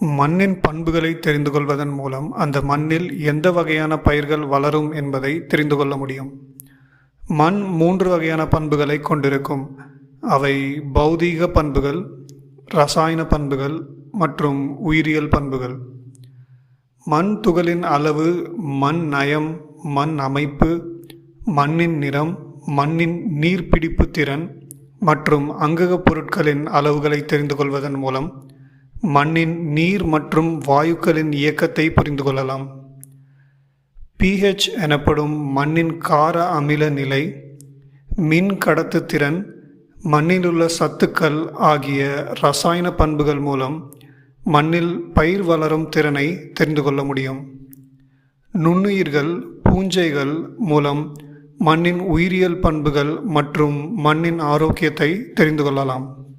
மண்ணின் பண்புகளை தெரிந்து கொள்வதன் மூலம் அந்த மண்ணில் எந்த வகையான பயிர்கள் வளரும் என்பதை தெரிந்து கொள்ள முடியும். மண் மூன்று வகையான பண்புகளை கொண்டிருக்கும். அவை பௌதீக பண்புகள் ரசாயன பண்புகள் மற்றும் உயிரியல் பண்புகள். மண் துகளின் அளவு மண் நயம் மண் அமைப்பு மண்ணின் நிறம் மண்ணின் நீர்பிடிப்பு திறன் மற்றும் அங்ககப் பொருட்களின் அளவுகளை தெரிந்து கொள்வதன் மூலம் மண்ணின் நீர் மற்றும் வாயுக்களின் இயக்கத்தை புரிந்து கொள்ளலாம். பிஹெச் எனப்படும் மண்ணின் கார அமில நிலை மின் கடத்துத்திறன் மண்ணிலுள்ள சத்துக்கள் ஆகிய ரசாயன பண்புகள் மூலம் மண்ணில் பயிர் வளரும் திறனை தெரிந்து கொள்ள முடியும். நுண்ணுயிர்கள் பூஞ்சைகள் மூலம் மண்ணின் உயிரியல் பண்புகள் மற்றும் மண்ணின் ஆரோக்கியத்தை தெரிந்து கொள்ளலாம்.